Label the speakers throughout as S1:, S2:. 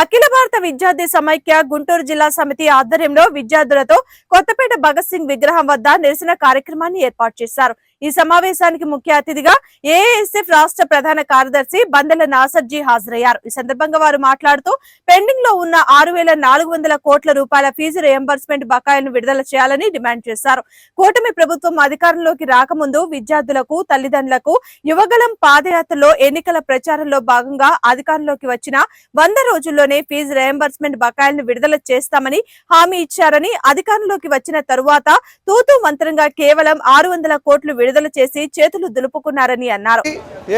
S1: అఖిల భారత విద్యార్థి సమైక్య గుంటూరు జిల్లా సమితి ఆధ్వర్యంలో విద్యార్థులతో కొత్తపేట భగత్ సింగ్ విగ్రహం వద్ద నిరసన కార్యక్రమాన్ని ఏర్పాటు చేశారు. ఈ సమావేశానికి ముఖ్య అతిథిగా ఏఎస్ఎఫ్ రాష్ట్ర ప్రధాన కార్యదర్శి బందెల నాసర్జీ హాజరయ్యారు. ఈ సందర్భంగా వారు మాట్లాడుతూ పెండింగ్లో ఉన్న ఆరు వేల నాలుగు వందల కోట్ల రూపాయల ఫీజు రియంబర్స్మెంట్ బకాయిలను విడుదల చేయాలని డిమాండ్ చేశారు. కూటమి ప్రభుత్వం అధికారంలోకి రాకముందు విద్యార్థులకు తల్లిదండ్రులకు యువగలం పాదయాత్రలో ఎన్నికల ప్రచారంలో భాగంగా అధికారంలోకి వచ్చిన వంద రోజుల్లోనే ఫీజు రియంబర్స్మెంట్ బకాయిలను విడుదల చేస్తామని హామీ ఇచ్చారని అధికారంలోకి వచ్చిన తరువాత తూతూ మంత్రంగా కేవలం ఆరు వందల కోట్లు విడుదల చేసి చేతులు దులుపుకున్నారని అన్నారు.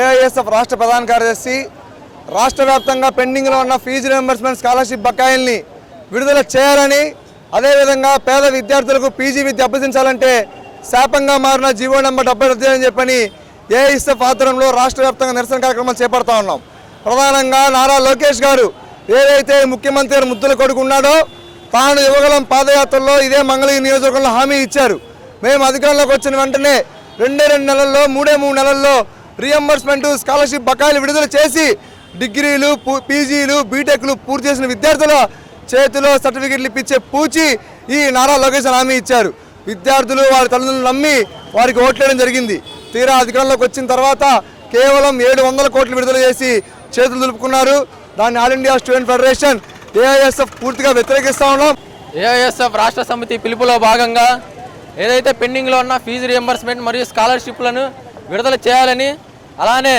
S2: ఏఐఎస్ఎఫ్ రాష్ట్ర ప్రధాన కార్యదర్శి రాష్ట్ర వ్యాప్తంగా పెండింగ్లో ఉన్న ఫీజు రియంబర్స్మెంట్ స్కాలర్షిప్ బకాయిల్ని విడుదల చేయాలని అదేవిధంగా పేద విద్యార్థులకు పీజీ విద్య అభ్యసించాలంటే శాపంగా మారిన జీవో నెంబర్ డెబ్బై రద్దు అని చెప్పని ఏఐఎస్ఎఫ్ ఆధ్వర్యంలో రాష్ట్ర వ్యాప్తంగా నిరసన కార్యక్రమాలు చేపడతా ఉన్నాం. ప్రధానంగా నారా లోకేష్ గారు ఏదైతే ముఖ్యమంత్రి గారు ముద్దుల కొడుకు ఉన్నాడో తాను యువగలం పాదయాత్రలో ఇదే మంగళగిరి నియోజకవర్గంలో హామీ ఇచ్చారు. మేము అధికారంలోకి వచ్చిన వెంటనే రెండే రెండు నెలల్లో మూడే మూడు నెలల్లో రియంబర్స్మెంట్ స్కాలర్షిప్ బకాయిలు విడుదల చేసి డిగ్రీలు పూ- పీజీలు బీటెక్లు పూర్తి చేసిన విద్యార్థుల చేతిలో సర్టిఫికెట్లు ఇప్పించే పూచి ఈ నారా లోకేష్ హామీ ఇచ్చారు. విద్యార్థులు వారి తల్లిదండ్రులు నమ్మి వారికి ఓట్లేయడం జరిగింది. తీరా అధికారంలోకి వచ్చిన తర్వాత కేవలం ఏడు వందల కోట్లు విడుదల చేసి చేతులు దులుపుకున్నారు. దాన్ని all India student federation AISF పూర్తిగా వ్యతిరేకిస్తా ఉన్నాం.
S3: ఏఐఎస్ఎఫ్ రాష్ట్ర సమితి పిలుపులో భాగంగా ఏదైతే పెండింగ్లో ఉన్న ఫీజు రియంబర్స్మెంట్ మరియు స్కాలర్షిప్లను విడుదల చేయాలని అలానే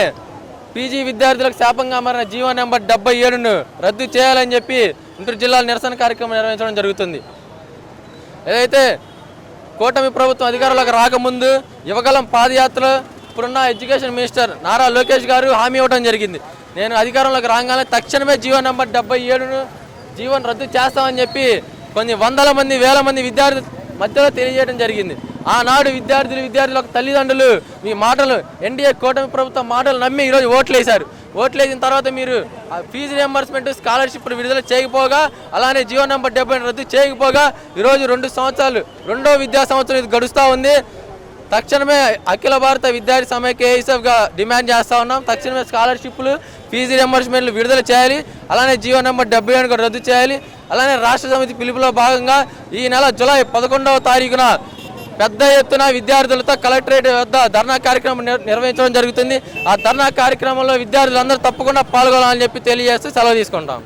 S3: పీజీ విద్యార్థులకు శాపంగా మారిన జీవో నెంబర్ డెబ్బై ఏడును రద్దు చేయాలని చెప్పి గుంటూరు జిల్లాల నిరసన కార్యక్రమం నిర్వహించడం జరుగుతుంది. ఏదైతే కూటమి ప్రభుత్వం అధికారంలోకి రాకముందు యువగలం పాదయాత్ర ఇప్పుడున్న ఎడ్యుకేషన్ మినిస్టర్ నారా లోకేష్ గారు హామీ ఇవ్వడం జరిగింది. నేను అధికారంలోకి రాగానే తక్షణమే జీవో నెంబర్ డెబ్బై ఏడును జీవన్ రద్దు చేస్తామని చెప్పి కొన్ని వందల మంది వేల మంది విద్యార్థి మధ్యలో తెలియజేయడం జరిగింది. ఆనాడు విద్యార్థులు విద్యార్థులకు తల్లిదండ్రులు మీ మాటలు ఎన్డీఏ కూటమి ప్రభుత్వం మాటలు నమ్మి ఈరోజు ఓట్లేశారు ఓట్లేసిన తర్వాత మీరు ఆ ఫీజు రియంబర్స్మెంట్ స్కాలర్షిప్లు విడుదల చేయకపోగా అలానే జియో నెంబర్ డెబ్బై రద్దు చేయకపోగా ఈరోజు రెండు సంవత్సరాలు రెండో విద్యా సంవత్సరం ఇది గడుస్తూ ఉంది. తక్షణమే అఖిల భారత విద్యార్థి సమైక్య ఏసఫ్గా డిమాండ్ చేస్తూ ఉన్నాం. తక్షణమే స్కాలర్షిప్లు ఫీజు రియంబర్స్మెంట్లు విడుదల చేయాలి. అలానే జియో నెంబర్ డెబ్బై కూడా రద్దు చేయాలి. అలానే రాష్ట్ర సమితి పిలుపులో భాగంగా ఈ నెల జూలై పదకొండవ తారీఖున పెద్ద ఎత్తున విద్యార్థులతో కలెక్టరేట్ వద్ద ధర్నా కార్యక్రమం నిర్వహించడం జరుగుతుంది. ఆ ధర్నా కార్యక్రమంలో విద్యార్థులందరూ తప్పకుండా పాల్గొనాలని చెప్పి తెలియజేస్తూ సెలవు తీసుకుంటాం.